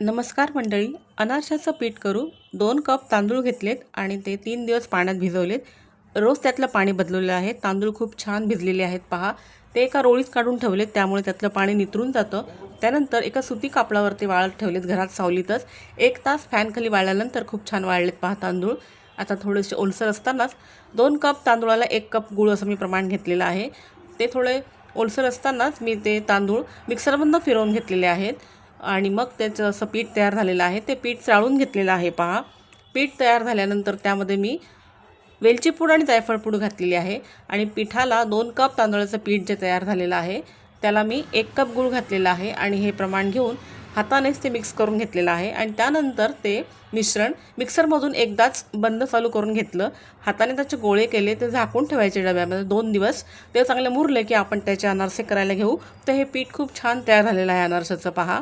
नमस्कार मंडळी अनारशाचं पीठ करू दोन कप तांदूळ घेतलेत आणि ते तीन दिवस पाण्यात भिजवलेत. रोज त्यातलं पाणी बदललेलं आहे. तांदूळ खूप छान भिजलेले आहेत पहा. ते एका रोळीत काढून ठेवलेत त्यामुळे त्यातलं पाणी नितरून जातं. त्यानंतर एका सुती कापडावरती वाळत ठेवलेत घरात सावलीतच. एक तास फॅनखाली वाळल्यानंतर खूप छान वाळलेत पहा तांदूळ. आता थोडेसे ओलसर असतानाच दोन कप तांदूळाला एक कप गूळ असं मी प्रमाण घेतलेलं आहे. ते थोडे ओलसर असतानाच मी ते तांदूळ मिक्सरमधनं फिरवून घेतलेले आहेत. आणि मग त्याचं असं पीठ तयार झालेलं आहे. ते पीठ चाळून घेतलेलं आहे पहा. पीठ तयार झाल्यानंतर त्यामध्ये मी वेलची पूड आणि जायफळ पूड घातलेली आहे. आणि पिठाला दोन कप तांदळाचं पीठ जे तयार झालेलं आहे त्याला मी एक कप गूळ घातलेला आहे आणि हे प्रमाण घेऊन हातानेच ते मिक्स करून घेतलेलं आहे. आणि त्यानंतर ते मिश्रण मिक्सरमधून एकदाच बंद चालू करून घेतलं. हाताने त्याचे गोळे केले ते झाकून ठेवायचे डब्यामध्ये दोन दिवस. ते चांगले मुरले की आपण त्याचे अनारसे करायला घेऊ. तर हे पीठ खूप छान तयार झालेलं आहे अनारसाचं पहा.